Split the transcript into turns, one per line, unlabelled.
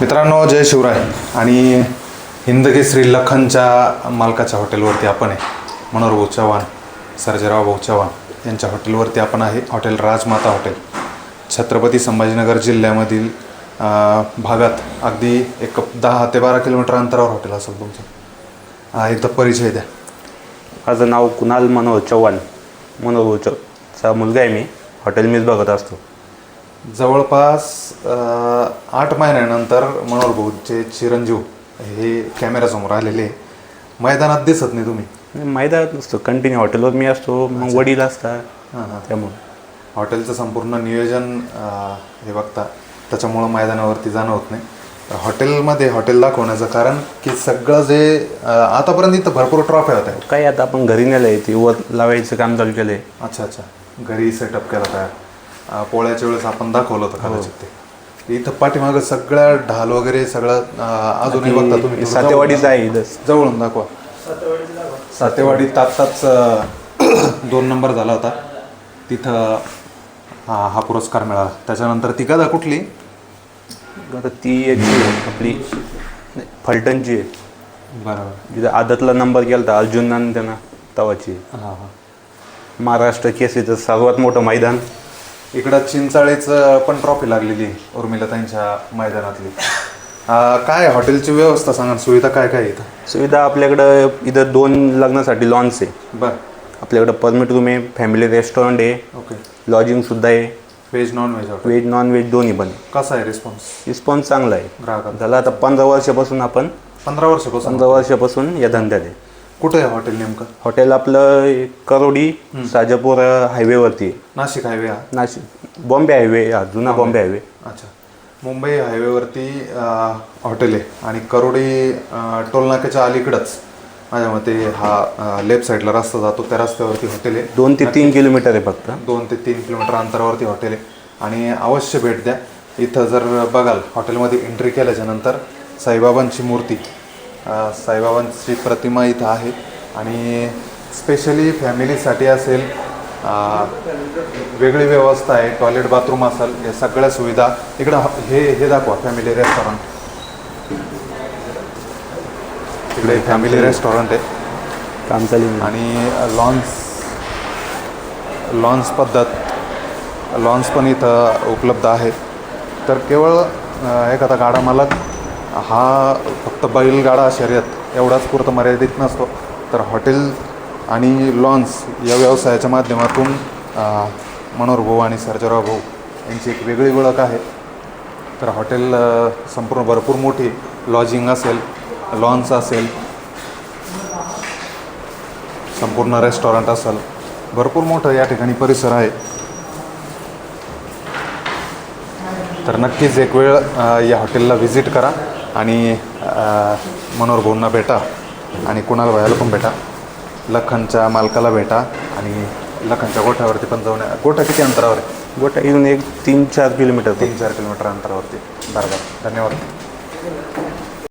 मित्रांनो जय शिवराय. आणि हिंदकेसरी लखनच्या मालकाच्या हॉटेलवरती आपण आहे. मनोहर भाऊ चव्हाण सर्जेराव भाऊ चव्हाण यांच्या हॉटेलवरती आपण आहे. Hotel Rajmata hotel. Chhatrapati Sambhajinagar जिल्ह्यामधील भागात अगदी एक दहा ते बारा किलोमीटर अंतरावर हॉटेल असेल तुमचं. हा, एकदा परिचय द्या.
माझं नाव कुणाल मनोहर चव्हाण. मनोहर चौचा मुलगा आहे मी. हॉटेल मीच बघत असतो.
जवळपास आठ महिन्यानंतर मनोहर भाऊचे चिरंजीव हे कॅमेऱ्यासमोर आलेले. मैदानात दिसत नाही तुम्ही.
मैदानात नसतो कंटिन्यू हॉटेलवर मी असतो मग वडील असतात. त्यामुळे.
हॉटेलचं संपूर्ण नियोजन हे बघता त्याच्यामुळं मैदानावरती जाणं होत नाही. तर हॉटेलमध्ये हॉटेल दाखवण्याचं कारण की सगळं जे आतापर्यंत इथं भरपूर ट्रॉफ्या होत्या.
काय आता आपण घरी नेलं आहे ते वर लावायचं काम चालू केलं आहे
अच्छा अच्छा. घरी सेटअप केला तयार. पोळ्याच्या वेळेस आपण दाखवलं होतं कदाचित ते. इथं पाठीमागं सगळं ढाल वगैरे सगळं अजूनही बघता तुम्ही.
सातेवाडीचं आहे
जवळून दाखवा. सातेवाडी तात्ताच दोन नंबर झाला होता. तिथं हा हा पुरस्कार मिळाला. त्याच्यानंतर ती गदा कुठली?
आता ती एक आपली फलटणची आहे.
बरोबर.
जिथं आदतला नंबर केला होता अर्जुनानं त्यांना तवाची.
हां हां.
महाराष्ट्र केसरीचं सर्वात मोठं मैदान.
इकडं चिंचाळेचं पण ट्रॉफी लागलेली आहे, उर्मिलाताईंच्या मैदानातली. अं, काय हॉटेलची व्यवस्था सांगा सुविधा काय काय आहे इथं?
सुविधा आपल्याकडं इथं दोन लग्नासाठी लॉन्च आहे.
बरं.
आपल्याकडं परमिट रूम आहे फॅमिली रेस्टॉरंट आहे
ओके.
लॉजिंगसुद्धा आहे.
Veg non veg hotel
veg non veg दोन्ही पण आहे.
कसा आहे रिस्पॉन्स
रिस्पॉन्स चांगला आहे.
ग्राहकांचा?
झालं आता पंधरा वर्षापासून आपण
पंधरा वर्षापासून?
पंधरा वर्षापासून या धंद्यात आहे.
कुठे आहे हॉटेल नेमकं?
हॉटेल आपलं करोडी साजापूर हायवेवरती. आहे.
नाशिक हायवे हा?
नाशिक. बॉम्बे हायवे हा जुना बॉम्बे. हायवे.
अच्छा. मुंबई हायवेवरती अं, हॉटेल आहे. आणि करोडी अं, टोलनाक्याच्या अलीकडंच. माझ्या मते हा लेफ्ट साईडला रस्ता जातो. त्या रस्त्यावरती हॉटेल आहे.
दोन ते तीन किलोमीटर आहे फक्त.
दोन ते तीन किलोमीटर अंतरावरती हॉटेल आहे. आणि अवश्य भेट द्या. इथं जर बघाल हॉटेलमध्ये एंट्री केल्याच्यानंतर साईबाबांची मूर्ती. साईबाबांची प्रतिमा इथं आहे आणि स्पेशली फॅमिलीसाठी असेल वेगळी व्यवस्था आहे टॉयलेट बाथरूम असेल या सगळ्या सुविधा इकडं ह- हे हे दाखवा फॅमिली रेस्टॉरंट इकडे फॅमिली रेस्टॉरंट आहे.
काम चालू आहे.
आणि लॉन्स लॉन्स पद्धत लॉन्स पण इथं उपलब्ध आहे. तर केवळ एखादा गाडा मालक हा फक्त बैलगाडा शर्यत एवढाच पुरतं मर्यादित नसतो. तर हॉटेल आणि लॉन्स या व्यवसायाच्या माध्यमातून मनोहर भाऊ आणि सर्जराव भाऊ यांची एक वेगळी ओळख आहे. तर हॉटेल संपूर्ण भरपूर मोठी लॉजिंग असेल लॉन्स असेल संपूर्ण रेस्टॉरंट असेल भरपूर मोठं या ठिकाणी परिसर आहे. तर नक्कीच एक वेळ या हॉटेलला व्हिजिट करा. आणि मनोहर भाऊंना भेटा आणि कुणाल भायाला पण भेटा. लखनच्या मालकाला भेटा आणि लखनच्या गोठ्यावरती पण जाऊन. गोठा किती अंतरावर आहे?
गोटा इथून एक तीन चार किलोमीटर
तीन चार किलोमीटर अंतरावरती. बरं बरं. धन्यवाद.